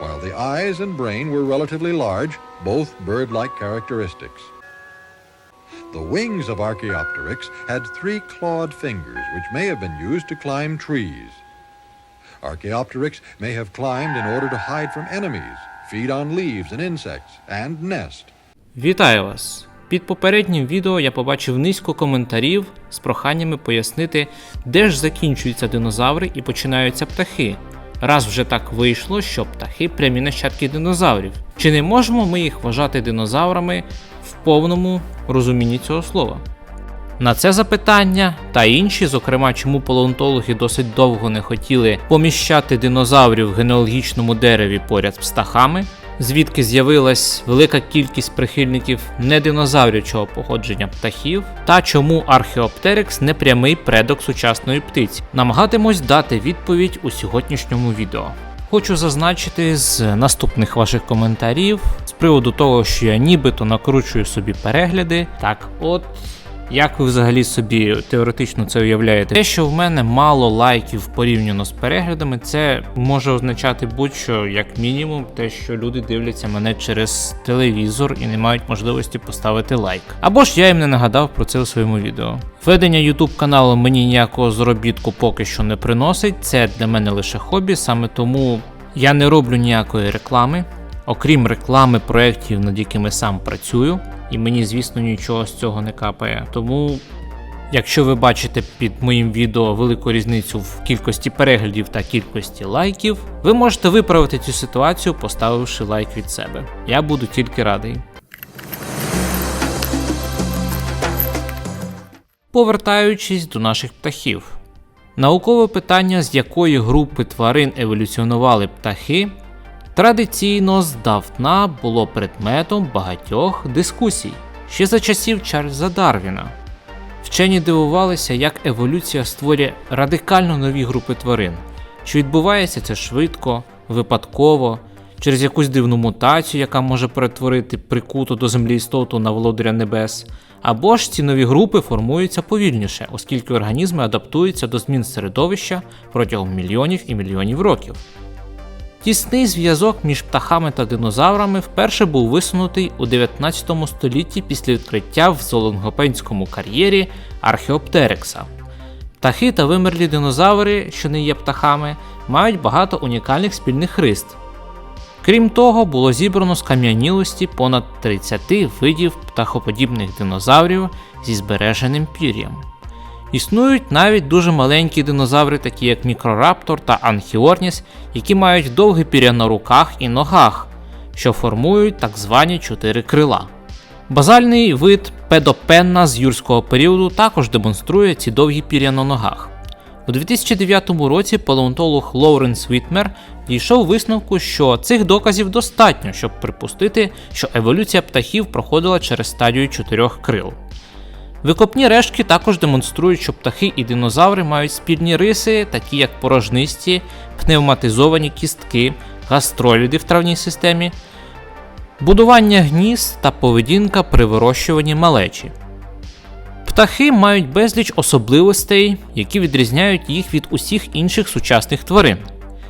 while the eyes and brain were relatively large, both bird-like characteristics. The wings of Archaeopteryx had three clawed fingers, which may have been used to climb trees. Archaeopteryx may have climbed in order to hide from enemies, feed on leaves and insects, and nest. Вітаю вас! Під попереднім відео я побачив низку коментарів з проханнями пояснити, де ж закінчуються динозаври і починаються птахи. Раз вже так вийшло, що птахи прямі нащадки динозаврів. Чи не можемо ми їх вважати динозаврами в повному розумінні цього слова? На це запитання та інші, зокрема, чому палеонтологи досить довго не хотіли поміщати динозаврів в генеалогічному дереві поряд з птахами, звідки з'явилась велика кількість прихильників нединозаврячого походження птахів, та чому археоптерикс не прямий предок сучасної птиці, намагатимось дати відповідь у сьогоднішньому відео. Хочу зазначити з наступних ваших коментарів з приводу того, що я нібито накручую собі перегляди. Так, от як ви взагалі собі теоретично це уявляєте? Те, що в мене мало лайків порівняно з переглядами, це може означати будь-що, як мінімум, те, що люди дивляться мене через телевізор і не мають можливості поставити лайк. Або ж я їм не нагадав про це у своєму відео. Ведення YouTube каналу мені ніякого заробітку поки що не приносить. Це для мене лише хобі, саме тому я не роблю ніякої реклами. Окрім реклами проєктів, над якими сам працюю, і мені, звісно, нічого з цього не капає. Тому, якщо ви бачите під моїм відео велику різницю в кількості переглядів та кількості лайків, ви можете виправити цю ситуацію, поставивши лайк від себе. Я буду тільки радий. Повертаючись до наших птахів. Наукове питання, з якої групи тварин еволюціонували птахи, традиційно здавна було предметом багатьох дискусій ще за часів Чарльза Дарвіна. Вчені дивувалися, як еволюція створює радикально нові групи тварин, що відбувається це швидко, випадково, через якусь дивну мутацію, яка може перетворити прикуту до землі істоту на володаря небес, або ж ці нові групи формуються повільніше, оскільки організми адаптуються до змін середовища протягом мільйонів і мільйонів років. Тісний зв'язок між птахами та динозаврами вперше був висунутий у 19 столітті після відкриття в Золонгопенському кар'єрі Археоптерекса. Птахи та вимерлі динозаври, що не є птахами, мають багато унікальних спільних рист. Крім того, було зібрано з кам'янілості понад 30 видів птахоподібних динозаврів зі збереженим пір'ям. Існують навіть дуже маленькі динозаври, такі як мікрораптор та анхіорніс, які мають довге пір'я на руках і ногах, що формують так звані чотири крила. Базальний вид педопенна з юрського періоду також демонструє ці довгі пір'я на ногах. У 2009 році палеонтолог Лоуренс Вітмер дійшов висновку, що цих доказів достатньо, щоб припустити, що еволюція птахів проходила через стадію чотирьох крил. Викопні рештки також демонструють, що птахи і динозаври мають спільні риси, такі як порожнисті, пневматизовані кістки, гастроліди в травній системі, будування гнізд та поведінка при вирощуванні малечі. Птахи мають безліч особливостей, які відрізняють їх від усіх інших сучасних тварин.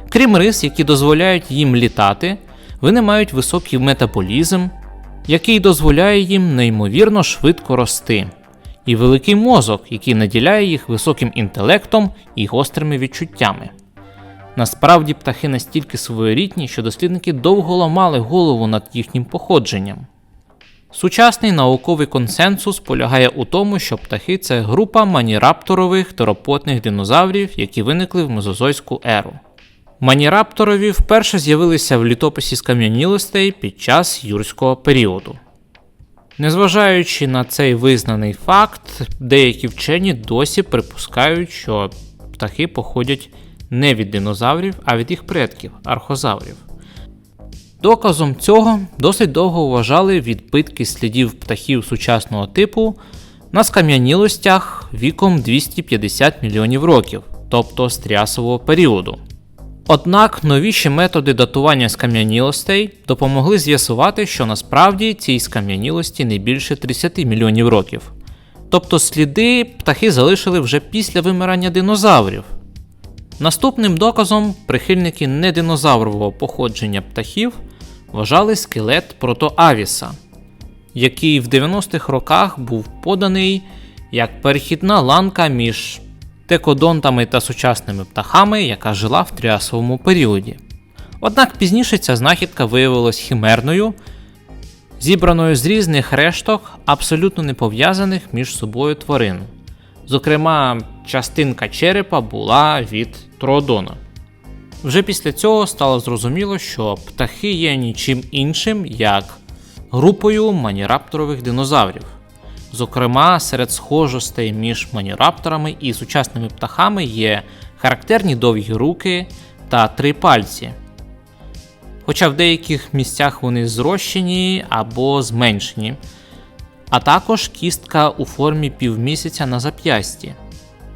Крім рис, які дозволяють їм літати, вони мають високий метаболізм, який дозволяє їм неймовірно швидко рости, і великий мозок, який наділяє їх високим інтелектом і гострими відчуттями. Насправді птахи настільки своєрідні, що дослідники довго ламали голову над їхнім походженням. Сучасний науковий консенсус полягає у тому, що птахи це група манірапторових теропотних динозаврів, які виникли в мезозойську еру. Манірапторові вперше з'явилися в літописі скам'янілостей під час юрського періоду. Незважаючи на цей визнаний факт, деякі вчені досі припускають, що птахи походять не від динозаврів, а від їх предків архозаврів. Доказом цього досить довго вважали відбитки слідів птахів сучасного типу на скам'янілостях віком 250 мільйонів років, тобто з тріасового періоду. Однак новіші методи датування скам'янілостей допомогли з'ясувати, що насправді цій скам'янілості не більше 30 мільйонів років. Тобто сліди птахи залишили вже після вимирання динозаврів. Наступним доказом прихильники нединозаврового походження птахів вважали скелет протоавіса, який в 90-х роках був поданий як перехідна ланка між текодонтами та сучасними птахами, яка жила в тріасовому періоді. Однак пізніше ця знахідка виявилась химерною, зібраною з різних решток, абсолютно не пов'язаних між собою тварин. Зокрема, частинка черепа була від Троодона. Вже після цього стало зрозуміло, що птахи є нічим іншим, як групою манірапторових динозаврів. Зокрема, серед схожостей між манірапторами і сучасними птахами є характерні довгі руки та три пальці. Хоча в деяких місцях вони зрощені або зменшені, а також кістка у формі півмісяця на зап'ясті.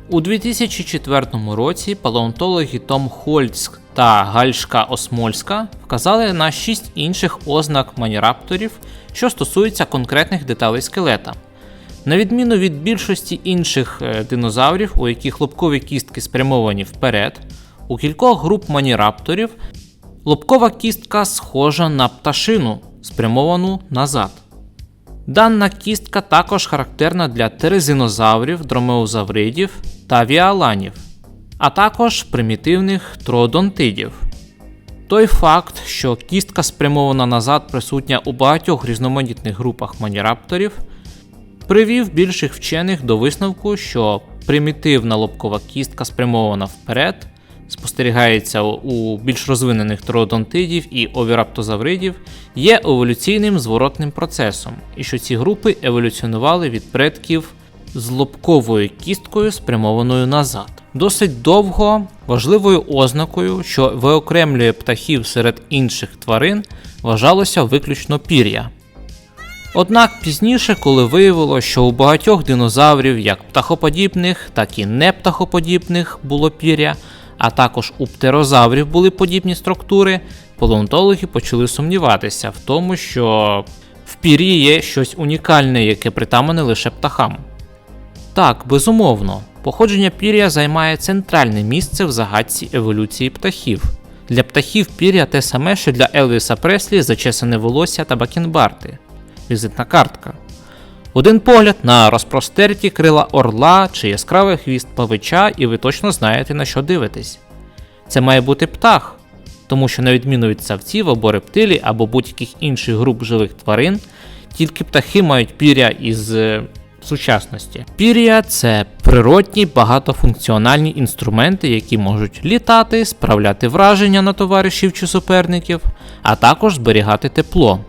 У 2004 році палеонтологи Том Хольц та Гальшка Осмольська вказали на 6 інших ознак манірапторів, що стосуються конкретних деталей скелета. На відміну від більшості інших е, динозаврів, у яких лобкові кістки спрямовані вперед, у кількох груп манірапторів лобкова кістка схожа на пташину, спрямовану назад. Дана кістка також характерна для терезинозаврів, дромеозавридів та віаланів, а також примітивних троодонтидів. Той факт, що кістка спрямована назад присутня у багатьох різноманітних групах манірапторів, привів більших вчених до висновку, що примітивна лобкова кістка спрямована вперед, спостерігається у більш розвинених троодонтидів і овіраптозавридів, є еволюційним зворотним процесом, і що ці групи еволюціонували від предків з лобковою кісткою, спрямованою назад. Досить довго важливою ознакою, що виокремлює птахів серед інших тварин, вважалося виключно пір'я. Однак пізніше, коли виявилося, що у багатьох динозаврів, як птахоподібних, так і нептахоподібних було пір'я, а також у птерозаврів були подібні структури, палеонтологи почали сумніватися в тому, що в пір'ї є щось унікальне, яке притамане лише птахам. Так, безумовно, походження пір'я займає центральне місце в загадці еволюції птахів. Для птахів пір'я те саме, що для Елвіса Преслі зачесане волосся та бакенбарти. Візитна картка. Один погляд на розпростерті крила орла чи яскравий хвіст павича, і ви точно знаєте на що дивитесь. Це має бути птах, тому що, на відміну від савців або рептилій або будь-яких інших груп живих тварин, тільки птахи мають пір'я із е, сучасності. Пір'я це природні багатофункціональні інструменти, які можуть літати, справляти враження на товаришів чи суперників, а також зберігати тепло.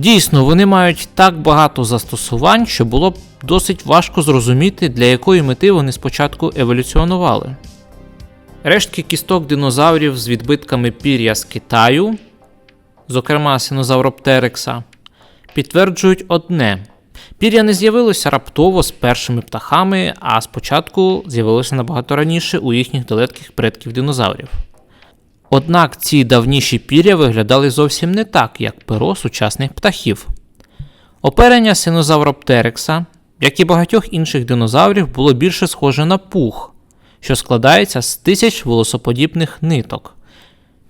Дійсно, вони мають так багато застосувань, що було б досить важко зрозуміти, для якої мети вони спочатку еволюціонували. Рештки кісток динозаврів з відбитками пір'я з Китаю, зокрема Синозавроптерекса, підтверджують одне: пір'я не з'явилося раптово з першими птахами, а спочатку з'явилося набагато раніше у їхніх далеких предків динозаврів. Однак ці давніші пір'я виглядали зовсім не так, як перо сучасних птахів. Оперення синозавроптерекса, як і багатьох інших динозаврів, було більше схоже на пух, що складається з тисяч волосоподібних ниток.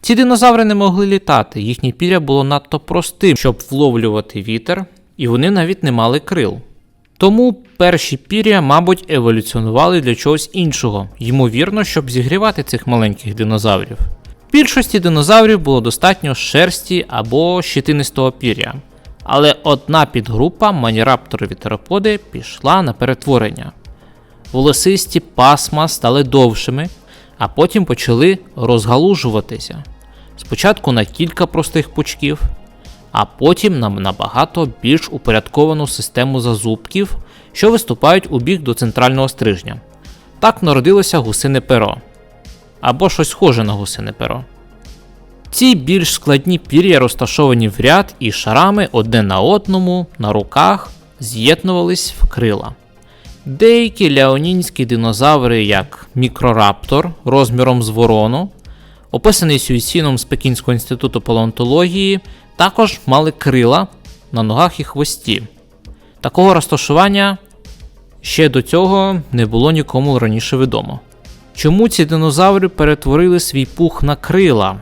Ці динозаври не могли літати, їхнє пір'я було надто простим, щоб вловлювати вітер, і вони навіть не мали крил. Тому перші пір'я, мабуть, еволюціонували для чогось іншого, ймовірно, щоб зігрівати цих маленьких динозаврів. Більшості динозаврів було достатньо шерсті або щитинистого пір'я, але одна підгрупа манірапторові тероподи пішла на перетворення. Волосисті пасма стали довшими, а потім почали розгалужуватися. Спочатку на кілька простих пучків, а потім на набагато більш упорядковану систему зазубків, що виступають у бік до центрального стрижня. Так народилося гусине перо або щось схоже на гусине перо. Ці більш складні пір'я розташовані в ряд і шарами одне на одному, на руках, з'єднувались в крила. Деякі ляонінські динозаври, як мікрораптор розміром з ворону, описаний Сюйсіном з Пекінського інституту палеонтології, також мали крила на ногах і хвості. Такого розташування ще до цього не було нікому раніше відомо. Чому ці динозаври перетворили свій пух на крила?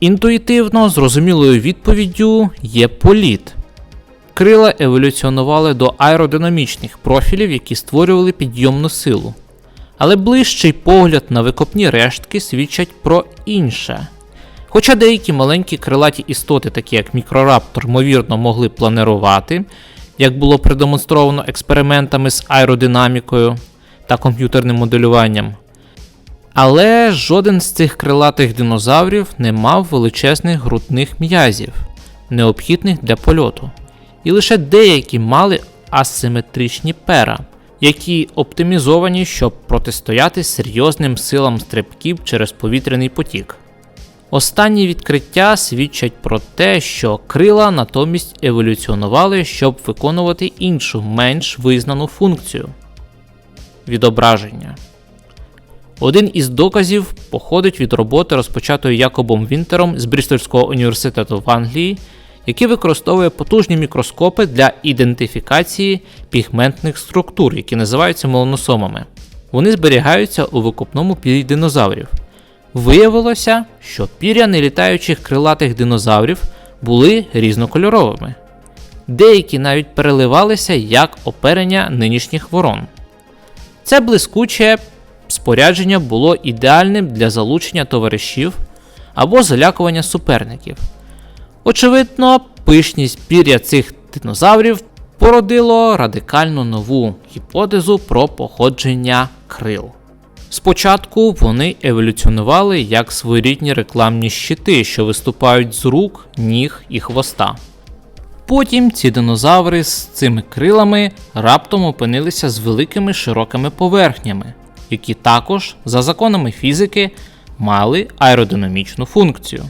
Інтуїтивно зрозумілою відповіддю є політ. Крила еволюціонували до аеродинамічних профілів, які створювали підйомну силу. Але ближчий погляд на викопні рештки свідчать про інше. Хоча деякі маленькі крилаті істоти, такі як мікрораптор, ймовірно, могли планирувати, як було продемонстровано експериментами з аеродинамікою та комп'ютерним моделюванням. Але жоден з цих крилатих динозаврів не мав величезних грудних м'язів, необхідних для польоту, і лише деякі мали асиметричні пера, які оптимізовані, щоб протистояти серйозним силам стрибків через повітряний потік. Останні відкриття свідчать про те, що крила натомість еволюціонували, щоб виконувати іншу, менш визнану функцію відображення. Один із доказів походить від роботи, розпочатої Якобом Вінтером з Брістольського університету в Англії, який використовує потужні мікроскопи для ідентифікації пігментних структур, які називаються меланосомами. Вони зберігаються у викопному пір'ї динозаврів. Виявилося, що пір'я нелітаючих крилатих динозаврів були різнокольоровими. Деякі навіть переливалися як оперення нинішніх ворон. Це блискуче спорядження було ідеальним для залучення товаришів або залякування суперників. Очевидно, пишність пір'я цих динозаврів породило радикально нову гіпотезу про походження крил. Спочатку вони еволюціонували як своєрідні рекламні щити, що виступають з рук, ніг і хвоста. Потім ці динозаври з цими крилами раптом опинилися з великими широкими поверхнями, які також, за законами фізики, мали аеродинамічну функцію.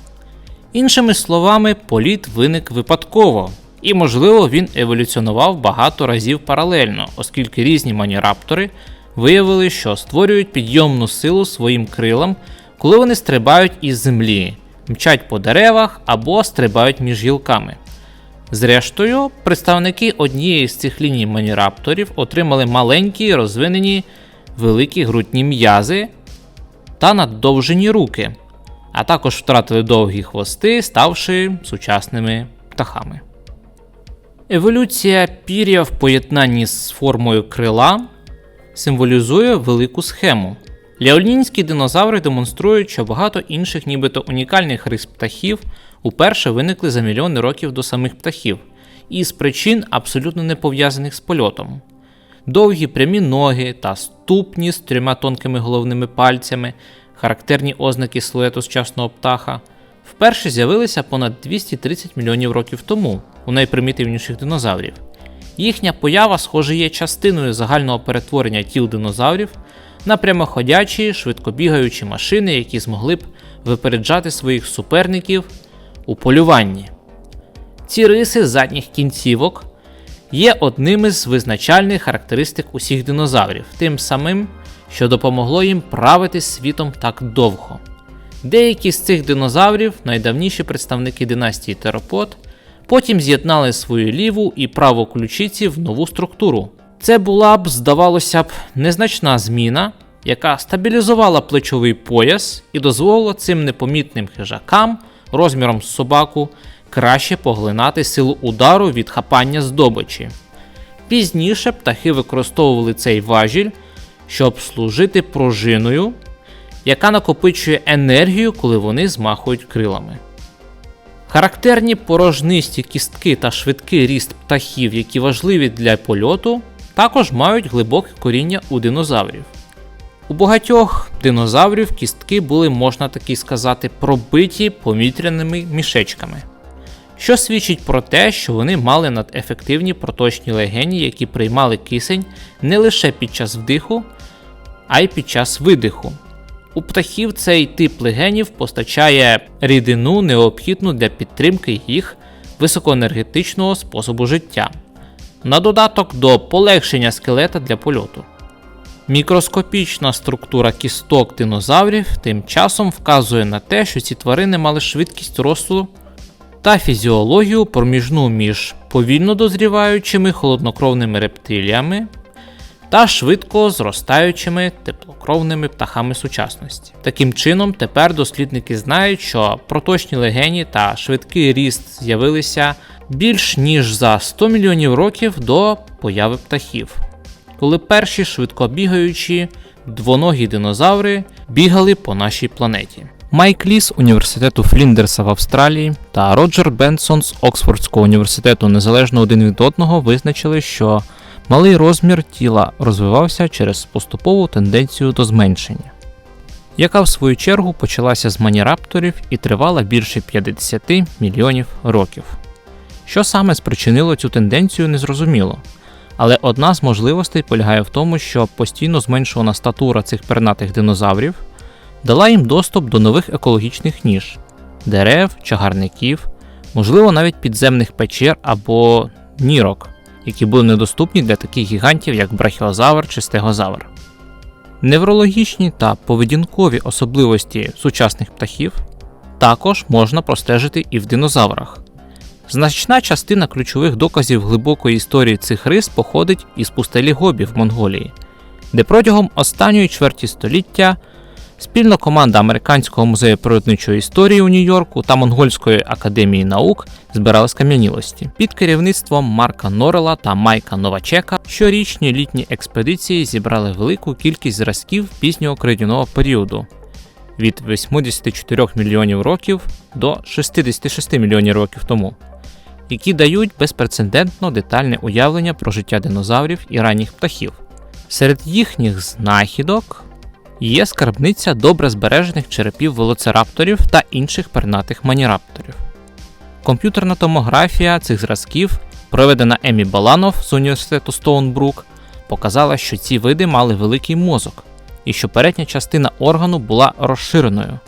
Іншими словами, політ виник випадково, і, можливо, він еволюціонував багато разів паралельно, оскільки різні маніраптори виявили, що створюють підйомну силу своїм крилам, коли вони стрибають із землі, мчать по деревах або стрибають між гілками. Зрештою, представники однієї з цих ліній манірапторів отримали маленькі розвинені великі грудні м'язи та наддовжені руки, а також втратили довгі хвости, ставши сучасними птахами. Еволюція пір'я в поєднанні з формою крила символізує велику схему. Леолінські динозаври демонструють, що багато інших, нібито унікальних рис птахів уперше виникли за мільйони років до самих птахів, і з причин абсолютно не пов'язаних з польотом. Довгі прямі ноги та ступні з трьома тонкими головними пальцями, характерні ознаки силуету сучасного птаха, вперше з'явилися понад 230 мільйонів років тому у найпримітивніших динозаврів. Їхня поява, схоже, є частиною загального перетворення тіл динозаврів на прямоходячі, швидкобігаючі машини, які змогли б випереджати своїх суперників у полюванні. Ці риси задніх кінцівок є одними з визначальних характеристик усіх динозаврів, тим самим, що допомогло їм правити світом так довго. Деякі з цих динозаврів, найдавніші представники династії Теропод, потім з'єднали свою ліву і праву ключиці в нову структуру. Це була б, здавалося б, незначна зміна, яка стабілізувала плечовий пояс і дозволила цим непомітним хижакам розміром з собаку краще поглинати силу удару від хапання здобичі. Пізніше птахи використовували цей важіль, щоб служити пружиною, яка накопичує енергію, коли вони змахують крилами. Характерні порожнисті кістки та швидкий ріст птахів, які важливі для польоту, також мають глибоке коріння у динозаврів. У багатьох динозаврів кістки були, можна таки сказати, пробиті повітряними мішечками, що свідчить про те, що вони мали надефективні проточні легені, які приймали кисень не лише під час вдиху, а й під час видиху. У птахів цей тип легенів постачає рідину, необхідну для підтримки їх високоенергетичного способу життя, на додаток до полегшення скелета для польоту. Мікроскопічна структура кісток динозаврів тим часом вказує на те, що ці тварини мали швидкість росту та фізіологію проміжну між повільно дозріваючими холоднокровними рептиліями та швидко зростаючими теплокровними птахами сучасності. Таким чином, тепер дослідники знають, що проточні легені та швидкий ріст з'явилися більш ніж за 100 мільйонів років до появи птахів, коли перші швидкобігаючі двоногі динозаври бігали по нашій планеті. Майк Лі з університету Фліндерса в Австралії та Роджер Бенсон з Оксфордського університету незалежно один від одного визначили, що малий розмір тіла розвивався через поступову тенденцію до зменшення, яка в свою чергу почалася з манірапторів і тривала більше 50 мільйонів років. Що саме спричинило цю тенденцію, незрозуміло. Але одна з можливостей полягає в тому, що постійно зменшувана статура цих пернатих динозаврів дала їм доступ до нових екологічних ніж дерев, чагарників, можливо, навіть підземних печер або нірок, які були недоступні для таких гігантів, як брахіозавр чи стегозавр. Неврологічні та поведінкові особливості сучасних птахів також можна простежити і в динозаврах. Значна частина ключових доказів глибокої історії цих рис походить із пустелі Гобі в Монголії, де протягом останньої чверті століття спільна команда Американського музею природничої історії у Нью-Йорку та Монгольської академії наук збирали скам'янілості. Під керівництвом Марка Норела та Майка Новачека щорічні літні експедиції зібрали велику кількість зразків пізнього кридяного періоду від 84 мільйонів років до 66 мільйонів років тому які дають безпрецедентно детальне уявлення про життя динозаврів і ранніх птахів. Серед їхніх знахідок є скарбниця добре збережених черепів велоцирапторів та інших пернатих манірапторів. Комп'ютерна томографія цих зразків, проведена Емі Баланов з університету Стоунбрук, показала, що ці види мали великий мозок і що передня частина органу була розширеною.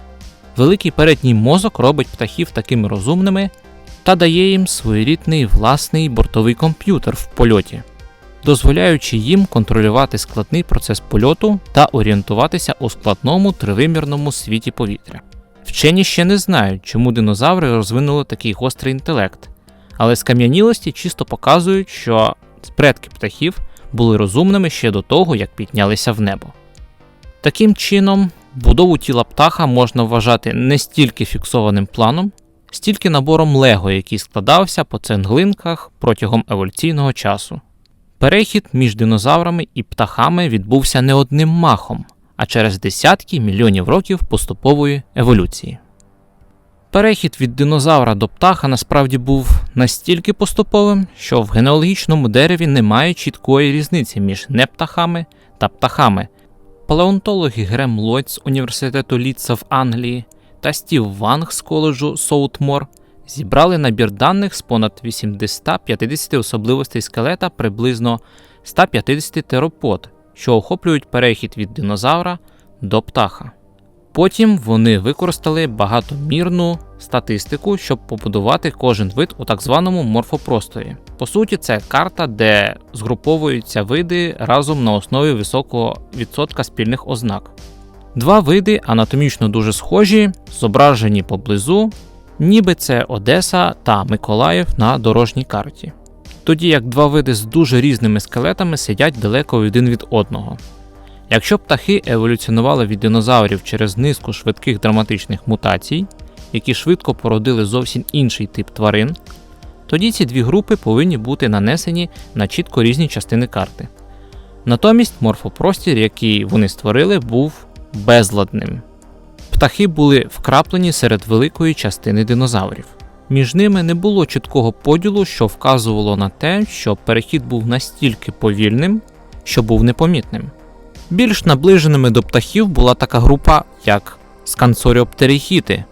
Великий передній мозок робить птахів такими розумними, та дає їм своєрідний власний бортовий комп'ютер в польоті, дозволяючи їм контролювати складний процес польоту та орієнтуватися у складному тривимірному світі повітря. Вчені ще не знають, чому динозаври розвинули такий гострий інтелект, але скам'янілості чисто показують, що предки птахів були розумними ще до того, як піднялися в небо. Таким чином, будову тіла птаха можна вважати не стільки фіксованим планом, стільки набором Лего, який складався по цеглинках протягом еволюційного часу. Перехід між динозаврами і птахами відбувся не одним махом, а через десятки мільйонів років поступової еволюції. Перехід від динозавра до птаха насправді був настільки поступовим, що в генеалогічному дереві немає чіткої різниці між нептахами та птахами. Палеонтологи Грем Ллойд з університету Ліца в Англії та Стів Ванг з коледжу Соутмор зібрали набір даних з понад 850 особливостей скелета приблизно 150 теропод, що охоплюють перехід від динозавра до птаха. Потім вони використали багатомірну статистику, щоб побудувати кожен вид у так званому морфопросторі. По суті, це карта, де згруповуються види разом на основі високого відсотка спільних ознак. Два види анатомічно дуже схожі, зображені поблизу, ніби це Одеса та Миколаїв на дорожній карті. Тоді як два види з дуже різними скелетами сидять далеко один від одного. Якщо птахи еволюціонували від динозаврів через низку швидких драматичних мутацій, які швидко породили зовсім інший тип тварин, тоді ці дві групи повинні бути нанесені на чітко різні частини карти. Натомість морфопростір, який вони створили, був безладним. Птахи були вкраплені серед великої частини динозаврів. Між ними не було чіткого поділу, що вказувало на те, що перехід був настільки повільним, що був непомітним. Більш наближеними до птахів була така група, як скансоріоптерихіти.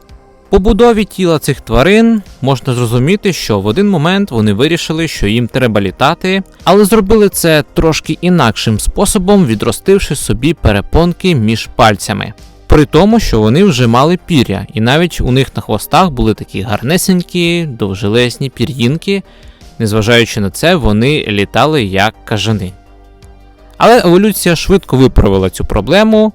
По будові тіла цих тварин можна зрозуміти, що в один момент вони вирішили, що їм треба літати, але зробили це трошки інакшим способом, відростивши собі перепонки між пальцями. При тому, що вони вже мали пір'я, і навіть у них на хвостах були такі гарнесенькі, довжелезні пір'їнки. Незважаючи на це, вони літали як кажани. Але еволюція швидко виправила цю проблему,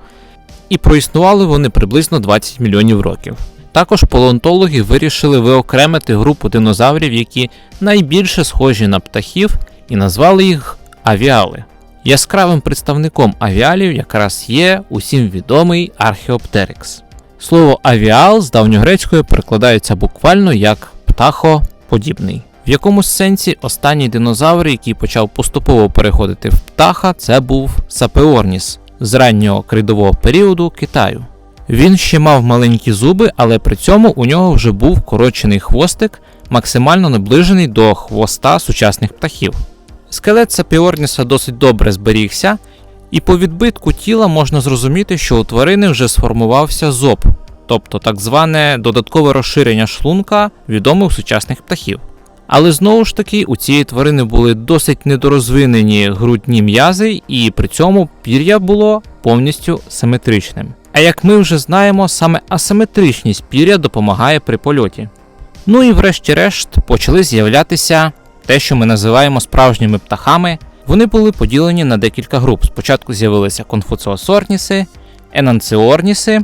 і проіснували вони приблизно 20 мільйонів років. Також палеонтологи вирішили виокремити групу динозаврів, які найбільше схожі на птахів, і назвали їх авіали. Яскравим представником авіалів якраз є усім відомий Археоптерикс. Слово авіал з давньогрецької перекладається буквально як птахоподібний. В якомусь сенсі останній динозавр, який почав поступово переходити в птаха, це був Сапеорніс з раннього кридового періоду Китаю. Він ще мав маленькі зуби, але при цьому у нього вже був коротчений хвостик, максимально наближений до хвоста сучасних птахів. Скелет Сапіорніса досить добре зберігся, і по відбитку тіла можна зрозуміти, що у тварини вже сформувався зоб, тобто так зване додаткове розширення шлунка відомих сучасних птахів. Але знову ж таки у цієї тварини були досить недорозвинені грудні м'язи, і при цьому пір'я було повністю симетричним. А як ми вже знаємо, саме асиметричність пір'я допомагає при польоті. Ну і врешті-решт почали з'являтися те, що ми називаємо справжніми птахами. Вони були поділені на декілька груп. Спочатку з'явилися конфуціосорніси, енанціорніси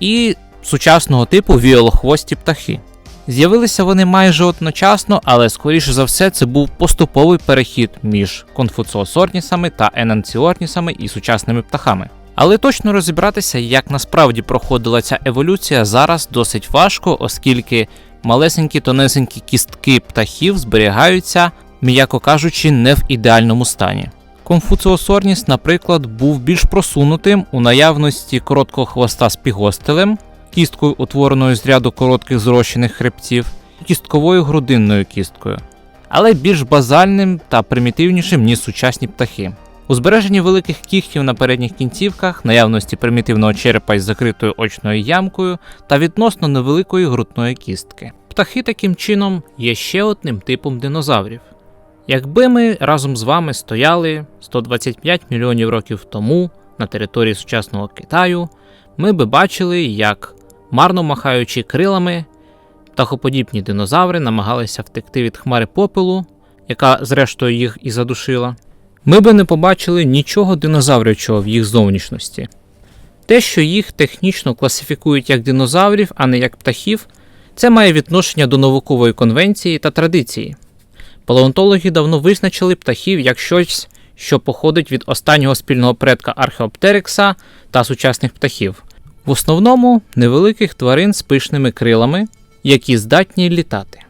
і сучасного типу віолохвості птахи. З'явилися вони майже одночасно, але скоріше за все це був поступовий перехід між конфуціосорнісами та енанціорнісами і сучасними птахами. Але точно розібратися, як насправді проходила ця еволюція, зараз досить важко, оскільки малесенькі тонесенькі кістки птахів зберігаються, м'яко кажучи, не в ідеальному стані. Конфуціосорніс, наприклад, був більш просунутим у наявності короткого хвоста з пігостелем, кісткою, утвореною з ряду коротких зрощених хребців, і кістковою грудинною кісткою, але більш базальним та примітивнішим, ніж сучасні птахи. У збереженні великих кігтів на передніх кінцівках, наявності примітивного черепа із закритою очною ямкою та відносно невеликої грудної кістки. Птахи таким чином є ще одним типом динозаврів. Якби ми разом з вами стояли 125 мільйонів років тому на території сучасного Китаю, ми би бачили, як марно махаючи крилами, птахоподібні динозаври намагалися втекти від хмари попелу, яка зрештою їх і задушила. Ми би не побачили нічого динозаврячого в їх зовнішності. Те, що їх технічно класифікують як динозаврів, а не як птахів, це має відношення до наукової конвенції та традиції. Палеонтологи давно визначили птахів як щось, що походить від останнього спільного предка Археоптерикса та сучасних птахів, в основному невеликих тварин з пишними крилами, які здатні літати.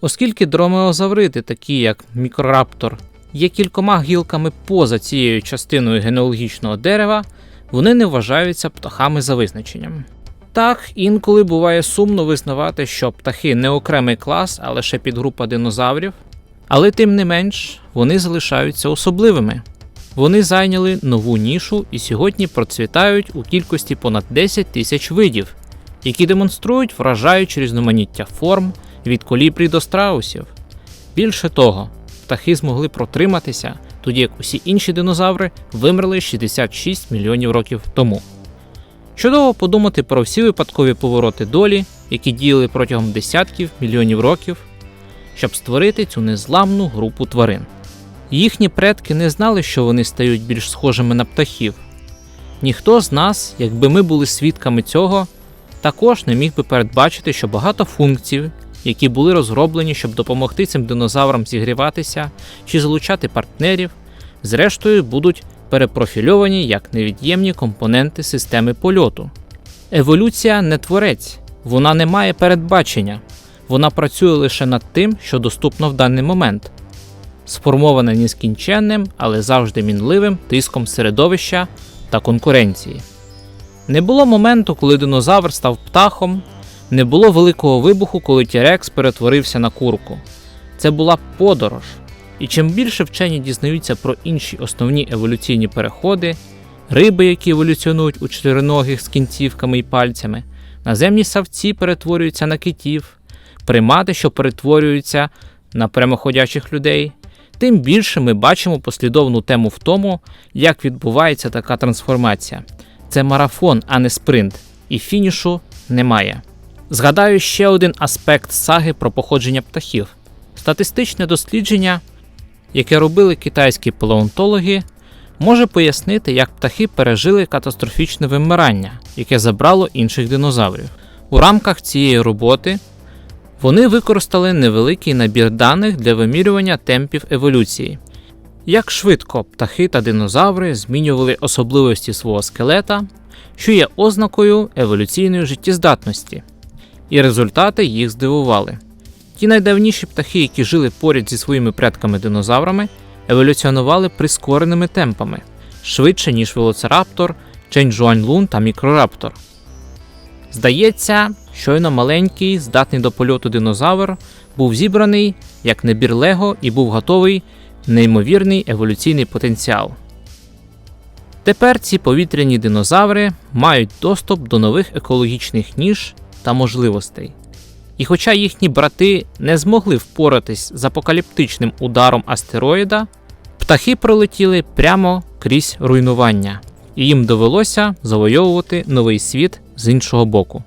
Оскільки дромеозавриди, такі як мікрораптор, є кількома гілками поза цією частиною генеалогічного дерева, вони не вважаються птахами за визначенням. Так, інколи буває сумно визнавати, що птахи не окремий клас, а лише підгрупа динозаврів, але тим не менш вони залишаються особливими. Вони зайняли нову нішу і сьогодні процвітають у кількості понад 10 тисяч видів, які демонструють вражаючі різноманіття форм від колібрій до страусів. Більше того, птахи змогли протриматися, тоді як усі інші динозаври вимерли 66 мільйонів років тому. Чудово подумати про всі випадкові повороти долі, які діяли протягом десятків мільйонів років, щоб створити цю незламну групу тварин. Їхні предки не знали, що вони стають більш схожими на птахів. Ніхто з нас, якби ми були свідками цього, також не міг би передбачити, що багато функцій, які були розроблені, щоб допомогти цим динозаврам зігріватися чи залучати партнерів, зрештою будуть перепрофільовані як невід'ємні компоненти системи польоту. Еволюція не творець, вона не має передбачення, вона працює лише над тим, що доступно в даний момент, сформована нескінченним, але завжди мінливим тиском середовища та конкуренції. Не було моменту, коли динозавр став птахом, не було великого вибуху, коли Тірекс перетворився на курку. Це була подорож. І чим більше вчені дізнаються про інші основні еволюційні переходи, риби, які еволюціонують у чотириногих з кінцівками і пальцями, наземні савці перетворюються на китів, примати, що перетворюються на прямоходячих людей, тим більше ми бачимо послідовну тему в тому, як відбувається така трансформація. Це марафон, а не спринт, і фінішу немає. Згадаю ще один аспект саги про походження птахів. Статистичне дослідження, яке робили китайські палеонтологи, може пояснити, як птахи пережили катастрофічне вимирання, яке забрало інших динозаврів. У рамках цієї роботи вони використали невеликий набір даних для вимірювання темпів еволюції. Як швидко птахи та динозаври змінювали особливості свого скелета, що є ознакою еволюційної життєздатності, і результати їх здивували. Ті найдавніші птахи, які жили поряд зі своїми предками динозаврами, еволюціонували прискореними темпами, швидше, ніж велоцираптор, Ченджуаньлун та мікрораптор. Здається, щойно маленький, здатний до польоту динозавр, був зібраний як набір Лего і був готовий неймовірний еволюційний потенціал. Тепер ці повітряні динозаври мають доступ до нових екологічних ніж та можливостей. І хоча їхні брати не змогли впоратись з апокаліптичним ударом астероїда, птахи пролетіли прямо крізь руйнування, і їм довелося завойовувати новий світ з іншого боку.